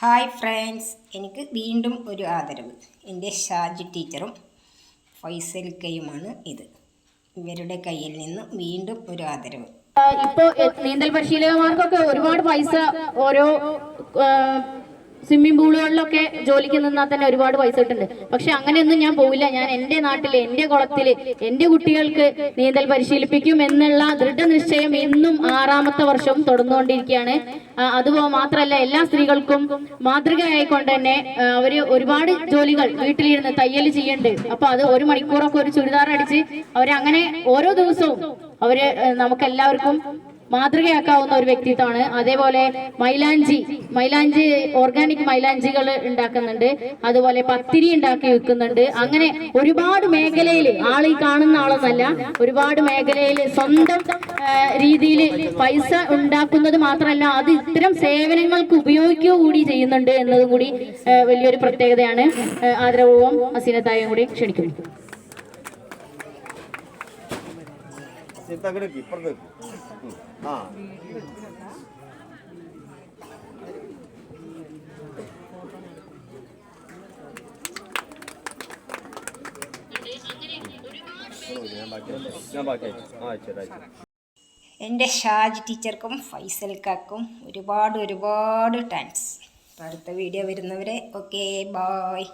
Hi friends എനിക്ക് വീണ്ടും ഒരു ആദരവ്. എന്റെ ഷാജി ടീച്ചറും ഫൈസൽക്കയുമാണ് ഇത്. ഇവരുടെ കയ്യിൽ നിന്ന് വീണ്ടും ഒരു ആദരവ്. ഇപ്പോൾ നീന്തൽ പരിശീലകന്മാർക്കൊക്കെ ഒരുപാട് പൈസ ഓരോ സ്വിമ്മിംഗ് പൂളുകളിലൊക്കെ ജോലിക്ക് നിന്നാൽ തന്നെ ഒരുപാട് പൈസ കിട്ടുന്നുണ്ട്. പക്ഷെ അങ്ങനെയൊന്നും ഞാൻ പോവില്ല. ഞാൻ എന്റെ നാട്ടിൽ എന്റെ കുളത്തിൽ എന്റെ കുട്ടികൾക്ക് നീന്തൽ പരിശീലിപ്പിക്കും എന്നുള്ള ദൃഢനിശ്ചയം ഇന്നും ആറാമത്തെ വർഷവും തുടർന്നുകൊണ്ടിരിക്കുകയാണ്. അതുപോലെ അതുപോ മാത്രമല്ല എല്ലാ സ്ത്രീകൾക്കും മാതൃകയായിക്കൊണ്ട് തന്നെ അവർ ഒരുപാട് ജോലികൾ വീട്ടിലിരുന്ന് തയ്യൽ ചെയ്യുന്നുണ്ട് അപ്പൊ അത് ഒരു മണിക്കൂറൊക്കെ ഒരു ചുരിദാർ അടിച്ച് അവരങ്ങനെ ഓരോ ദിവസവും അവർ നമുക്ക് നമുക്കെല്ലാവർക്കും മാതൃകയാക്കാവുന്ന ഒരു വ്യക്തിത്വമാണ്. അതേപോലെ മൈലാഞ്ചി മൈലാഞ്ചി ഓർഗാനിക് മൈലാഞ്ചികൾ ഉണ്ടാക്കുന്നുണ്ട്. അതുപോലെ പത്തിരി ഉണ്ടാക്കി വിൽക്കുന്നുണ്ട്. അങ്ങനെ ഒരുപാട് മേഖലയിൽ ഈ കാണുന്ന ആളൊന്നല്ല ഒരുപാട് മേഖലയിൽ സ്വന്തം രീതിയിൽ പൈസ ഉണ്ടാക്കുന്നത് മാത്രമല്ല അത് ഇത്തരം സേവനങ്ങൾക്ക് ഉപയോഗിക്കുക കൂടി ചെയ്യുന്നുണ്ട് എന്നതും കൂടി വലിയൊരു പ്രത്യേകതയാണ്. ആദരവും അസീനത്തായും കൂടി ക്ഷണിക്കുന്നു. ആ. എന്റെ ഷാജ് ടീച്ചർക്കും ഫൈസൽ കാക്കും ഒരുപാട് ഒരുപാട് താങ്ക്സ് അടുത്ത വീഡിയോ വരുന്നവരെ ഓക്കെ ബായ്